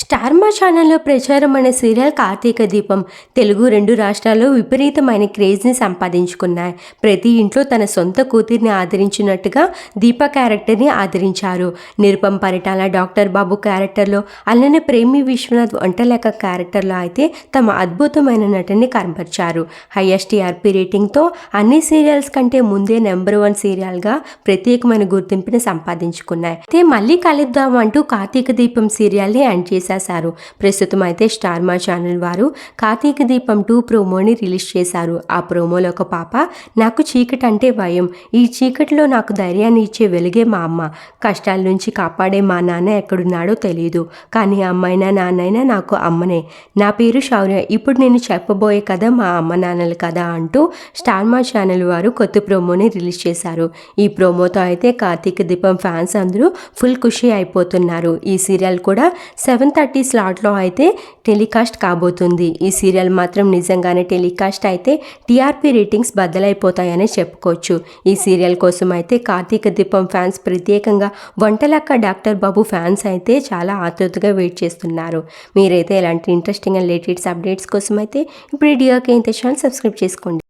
Star మా ఛానల్లో ప్రచారం అనే సీరియల్ కార్తీక దీపం తెలుగు రెండు రాష్ట్రాల్లో విపరీతమైన క్రేజ్ని సంపాదించుకున్నాయి. ప్రతి ఇంట్లో తన సొంత కూతుర్ని ఆదరించినట్టుగా దీప క్యారెక్టర్ని ఆదరించారు. నిరుపం పరిటాల డాక్టర్ బాబు క్యారెక్టర్లో అలానే ప్రేమి విశ్వనాథ్ వంటలేక క్యారెక్టర్లో అయితే తమ అద్భుతమైన నటనని కనపరిచారు హైయెస్ట్ ఆర్పీ రేటింగ్తో అన్ని సీరియల్స్ కంటే ముందే నెంబర్ వన్ సీరియల్గా ప్రత్యేకమైన గుర్తింపుని సంపాదించుకున్నాయి. అయితే మళ్ళీ కలుద్దాం అంటూ కార్తీక దీపం సీరియల్ని ఎండ్ చేసేశారు. ప్రస్తుతం అయితే స్టార్ మా ఛానల్ వారు కార్తీక దీపం టూ ప్రోమోని రిలీజ్ చేశారు. ఆ ప్రోమోలో ఒక పాప నాకు చీకటి అంటే భయం. ఈ చీకటిలో నాకు ధైర్యాన్ని ఇచ్చే వెలుగే మా అమ్మ. కష్టాల నుంచి కాపాడే మా నాన్న ఎక్కడున్నాడో తెలియదు కానీ అమ్మైనా నాన్నైనా నాకు అమ్మనే. నా పేరు శౌర్య. ఇప్పుడు నేను చెప్పబోయే కథ మా అమ్మ నాన్నల కథ అంటూ స్టార్ మా ఛానల్ వారు కొత్త ప్రోమోని రిలీజ్ చేశారు. ఈ ప్రోమోతో అయితే కార్తీక దీపం ఫ్యాన్స్ అందరూ ఫుల్ ఖుషి అయిపోతున్నారు. ఈ సీరియల్ కూడా సెవెంత్ థర్టీ స్లాట్లో అయితే టెలికాస్ట్ కాబోతుంది. ఈ సీరియల్ మాత్రం నిజంగానే టెలికాస్ట్ అయితే టీఆర్పీ రేటింగ్స్ బద్దలైపోతాయని చెప్పుకోవచ్చు. ఈ సీరియల్ కోసం అయితే కార్తీక దీపం ఫ్యాన్స్ ప్రత్యేకంగా వంటలక్క డాక్టర్ బాబు ఫ్యాన్స్ అయితే చాలా ఆతృతగా వెయిట్ చేస్తున్నారు. మీరైతే ఇలాంటి ఇంట్రెస్టింగ్ అండ్ లేటెస్ట్ అప్డేట్స్ కోసం అయితే ఇప్పుడు డియోకి ఇంత ఛానల్ సబ్స్క్రైబ్ చేసుకోండి.